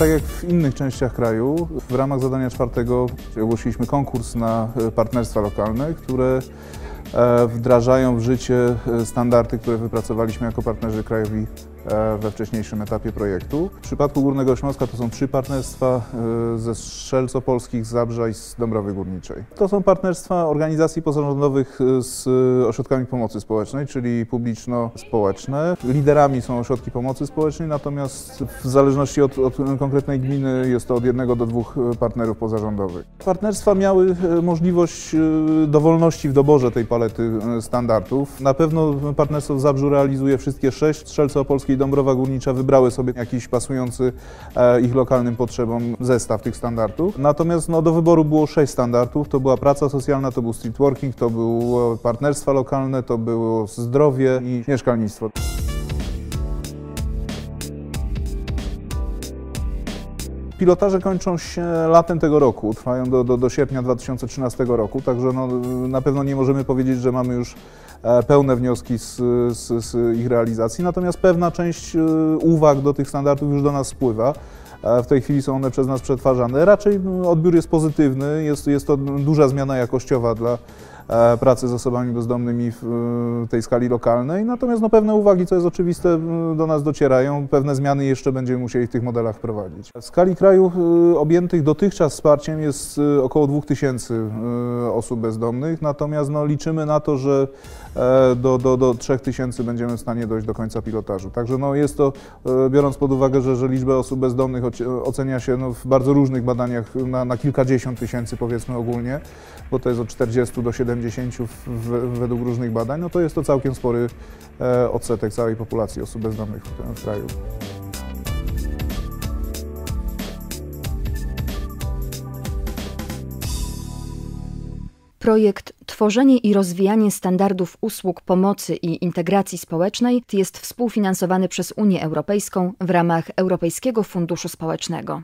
Tak jak w innych częściach kraju, w ramach zadania czwartego ogłosiliśmy konkurs na e, partnerstwa lokalne, które e, wdrażają w życie e, standardy, które wypracowaliśmy jako partnerzy krajowi we wcześniejszym etapie projektu. W przypadku Górnego Śląska to są trzy partnerstwa e, ze Strzelc Opolskich, z Zabrza i z Dąbrowy Górniczej. To są partnerstwa organizacji pozarządowych e, z e, ośrodkami pomocy społecznej, czyli publiczno-społeczne. Liderami są ośrodki pomocy społecznej, natomiast w zależności od, od konkretnej gminy jest to od jednego do dwóch e, partnerów pozarządowych. Partnerstwa miały e, możliwość e, dowolności w doborze tej palety e, standardów. Na pewno partnerstwo w Zabrzu realizuje wszystkie sześć. Strzelce i Dąbrowa Górnicza wybrały sobie jakiś pasujący e, ich lokalnym potrzebom zestaw tych standardów. Natomiast no, do wyboru było sześć standardów. To była praca socjalna, to był street working, to było partnerstwa lokalne, to było zdrowie i mieszkalnictwo. Pilotaże kończą się latem tego roku, trwają do, do, do sierpnia 2013 roku, także no, na pewno nie możemy powiedzieć, że mamy już e, pełne wnioski z, z, z ich realizacji, natomiast pewna część e, uwag do tych standardów już do nas spływa. E, W tej chwili są one przez nas przetwarzane. Raczej m, odbiór jest pozytywny, jest, jest to duża zmiana jakościowa dla pracy z osobami bezdomnymi w e, tej skali lokalnej, natomiast no, pewne uwagi, co jest oczywiste, do nas docierają, pewne zmiany jeszcze będziemy musieli w tych modelach wprowadzić. W skali kraju e, objętych dotychczas wsparciem jest e, około 2000 e, osób bezdomnych, natomiast no, liczymy na to, że e, do, do, do 3000 będziemy w stanie dojść do końca pilotażu. Także no, jest to, e, biorąc pod uwagę, że, że liczbę osób bezdomnych ocenia się no, w bardzo różnych badaniach na, na kilkadziesiąt tysięcy powiedzmy ogólnie, bo to jest od 40 do 70 w, w, według różnych badań, no to jest to całkiem spory e, odsetek całej populacji osób bezdomnych w kraju. Projekt Tworzenie i rozwijanie standardów usług pomocy i integracji społecznej jest współfinansowany przez Unię Europejską w ramach Europejskiego Funduszu Społecznego.